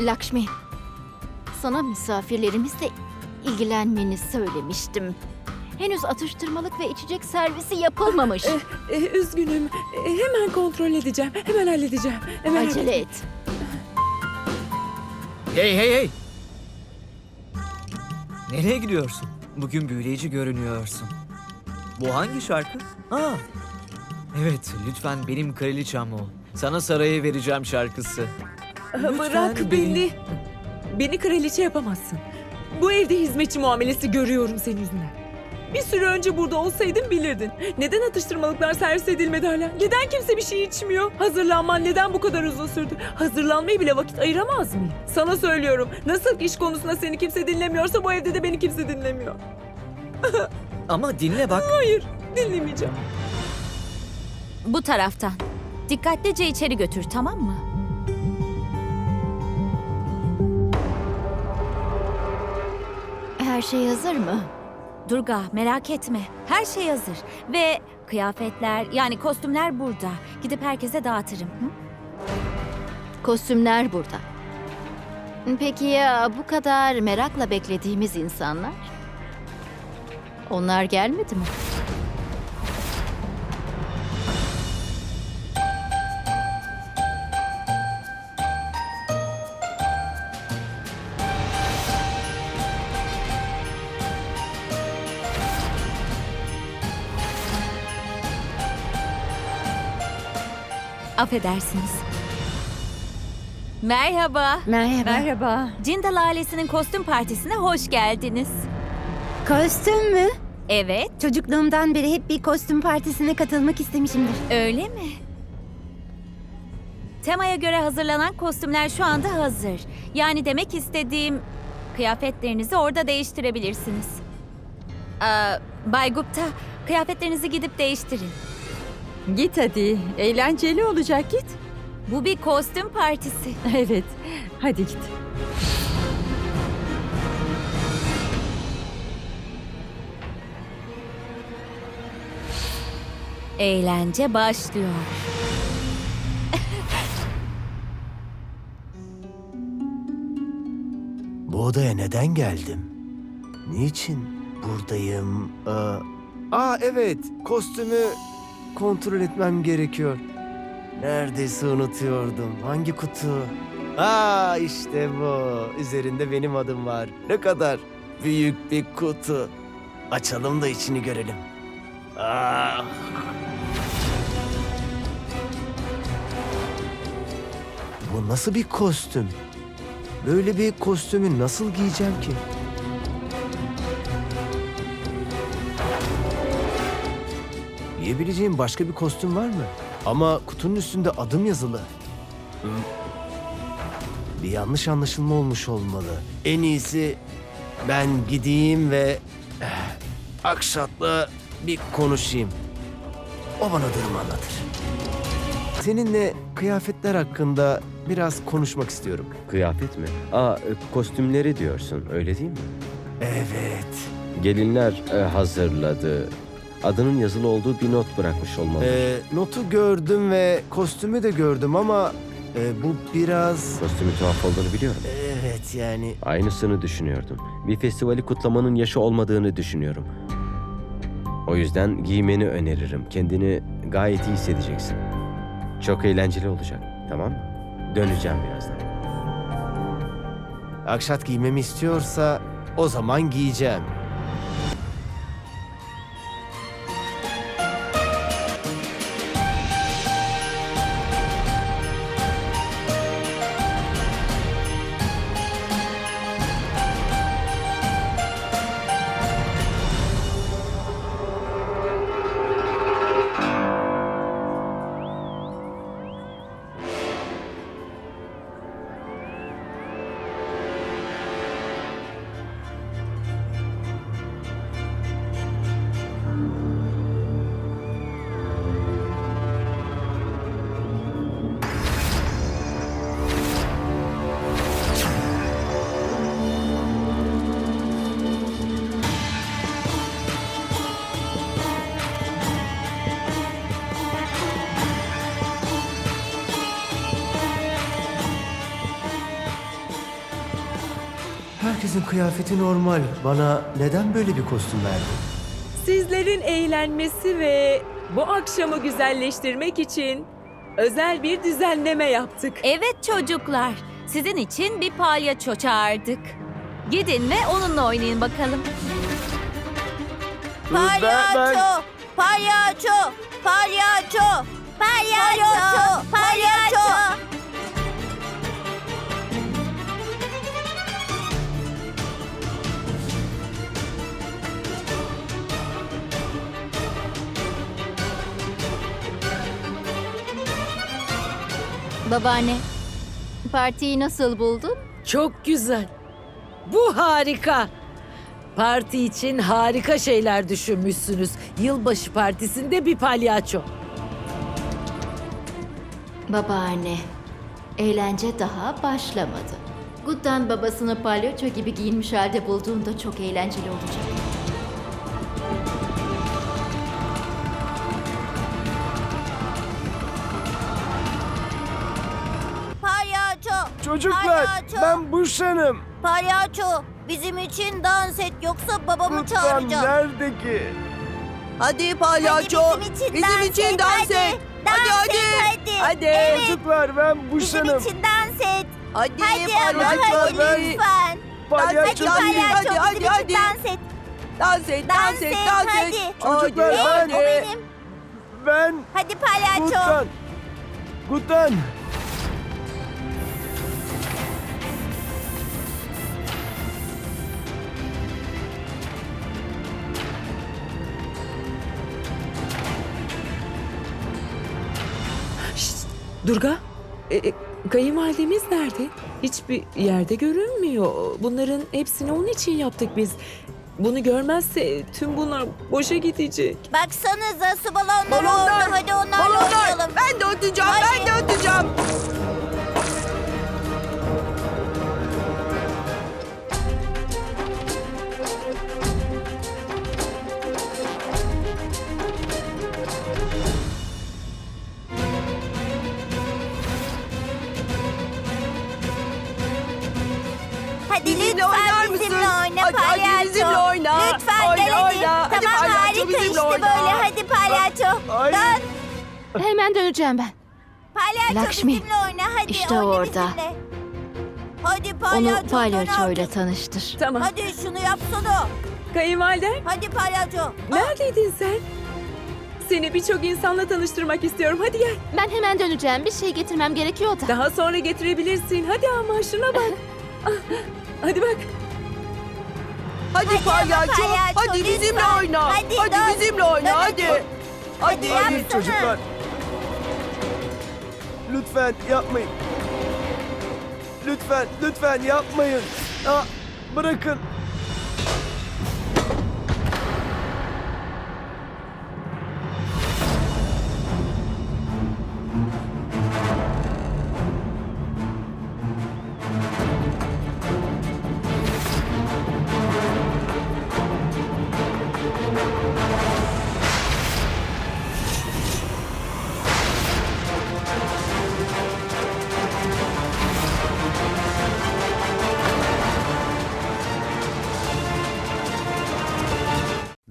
Lakşmi, sana misafirlerimizle ilgilenmeni söylemiştim. Henüz atıştırmalık ve içecek servisi yapılmamış. Ee, üzgünüm. Ee, hemen kontrol edeceğim. Hemen halledeceğim. Hemen Acele et. Hey hey hey! Nereye gidiyorsun? Bugün büyüleyici görünüyorsun. Bu hangi şarkı? Aa, evet lütfen benim kraliçem ol. Sana sarayı vereceğim şarkısı. Lütfen Bırak beni. Beni kraliçe yapamazsın. Bu evde hizmetçi muamelesi görüyorum senin yüzünden. Bir süre önce burada olsaydın bilirdin. Neden atıştırmalıklar servis edilmedi hala? Neden kimse bir şey içmiyor? Hazırlanman neden bu kadar uzun sürdü? Hazırlanmaya bile vakit ayıramaz mıyım? Sana söylüyorum. Nasıl ki iş konusunda seni kimse dinlemiyorsa bu evde de beni kimse dinlemiyor. Ama dinle bak. Hayır, dinlemeyeceğim. Bu taraftan. Dikkatlice içeri götür tamam mı? Her şey hazır mı? Durga merak etme. Her şey hazır. Ve kıyafetler yani kostümler burada. Gidip herkese dağıtırım. Hı? Kostümler burada. Peki ya bu kadar merakla beklediğimiz insanlar? Onlar gelmedi mi? Affedersiniz. Merhaba. Merhaba. Merhaba. Cindal ailesinin kostüm partisine hoş geldiniz. Kostüm mü? Evet, Çocukluğumdan beri hep bir kostüm partisine katılmak istemişimdir. öyle mi? Temaya göre hazırlanan kostümler şu anda hazır. Yani demek istediğim kıyafetlerinizi orada değiştirebilirsiniz. Aa, Bay Gupta, kıyafetlerinizi gidip değiştirin. Git hadi. Eğlenceli olacak git. Bu bir kostüm partisi. Evet. Hadi git. Eğlence başlıyor. Bu odaya neden geldim? Niçin buradayım? Aa, aa evet, kostümü kontrol etmem gerekiyor. Neredeyse unutuyordum. Hangi kutu? Aa işte bu. Üzerinde benim adım var. Ne kadar büyük bir kutu. Açalım da içini görelim. Aa. Bu nasıl bir kostüm? Böyle bir kostümü nasıl giyeceğim ki? Giyebileceğim başka bir kostüm var mı? Ama kutunun üstünde adım yazılı. Hı. Bir yanlış anlaşılma olmuş olmalı. En iyisi ben gideyim ve eh, Akşat'la bir konuşayım. O bana durumu anlatır. Seninle kıyafetler hakkında biraz konuşmak istiyorum. Kıyafet mi? Aa, e, kostümleri diyorsun, öyle değil mi? Evet. Gelinler e, hazırladı. Adının yazılı olduğu bir not bırakmış olmalı. Ee, notu gördüm ve kostümü de gördüm ama e, bu biraz... Kostümün tuhaf olduğunu biliyorum. Evet yani Aynısını düşünüyordum. Bir festivali kutlamanın yaşı olmadığını düşünüyorum. O yüzden giymeni öneririm. Kendini gayet iyi hissedeceksin. Çok eğlenceli olacak, tamam mı? Döneceğim birazdan. Akşat giymemi istiyorsa o zaman giyeceğim. Herkesin kıyafeti normal. Bana neden böyle bir kostüm verdin? Sizlerin eğlenmesi ve bu akşamı güzelleştirmek için özel bir düzenleme yaptık. Evet çocuklar, sizin için bir palyaço çağırdık. Gidin ve onunla oynayın bakalım. Palyaço! Palyaço! Palyaço! Palyaço! Palyaço! Babaanne, partiyi nasıl buldun? Çok güzel. Bu harika. Parti için harika şeyler düşünmüşsünüz. Yılbaşı partisinde bir palyaço. Babaanne, eğlence daha başlamadı. Guddan babasını palyaço gibi giyinmiş halde bulduğunda çok eğlenceli olacak. Çocuklar Palyaço! ben Buşan'ım. Palyaço! Bizim için dans et yoksa babamı Lütfen çağıracağım. nerede ki? Hadi palyaço. bizim için, dans, et. Hadi hadi. Hadi. Hadi. Evet. Çocuklar ben Bizim Buşan'ım. için dans et. Hadi, Hadi ama palyaço, hadi lütfen. Palyaço hadi değilim. palyaço Hadi, bizim hadi, için hadi. dans et. Dans et, Dans et, hadi. Çocuklar Evet, ben, o benim. ben Hadi palyaço. Guttan. Guttan. Durga, e, e, kayınvalidemiz nerede? Hiçbir yerde görünmüyor. Bunların hepsini onun için yaptık biz. Bunu görmezse tüm bunlar boşa gidecek. Baksanıza su balonları orada. Hadi onlarla oynayalım. Ben de öteceğim, ben de öteceğim. Palyaço, harika bizimle işte oyna. böyle. Hadi palyaço. Ay. Dön. Hemen döneceğim ben. Palyaço Lakşmi, bizimle oyna. Hadi işte oyna orada. bizimle. Hadi palyaço. Onu palyaçoyla dön tanıştır. Tamam. Hadi şunu yapsana. Kayınvaliden, Hadi palyaço. neredeydin sen? Seni birçok insanla tanıştırmak istiyorum. Hadi gel. Ben hemen döneceğim. Bir şey getirmem gerekiyor da. Daha sonra getirebilirsin. Hadi ama şuna bak. Hadi bak. Hadi, palyaço, hadi bizimle oyna. Hadi, Hadi, bizimle oyna, hadi. Hadi Hadi. Çocuklar. Lütfen yapmayın. Lütfen, lütfen yapmayın. Aa, bırakın.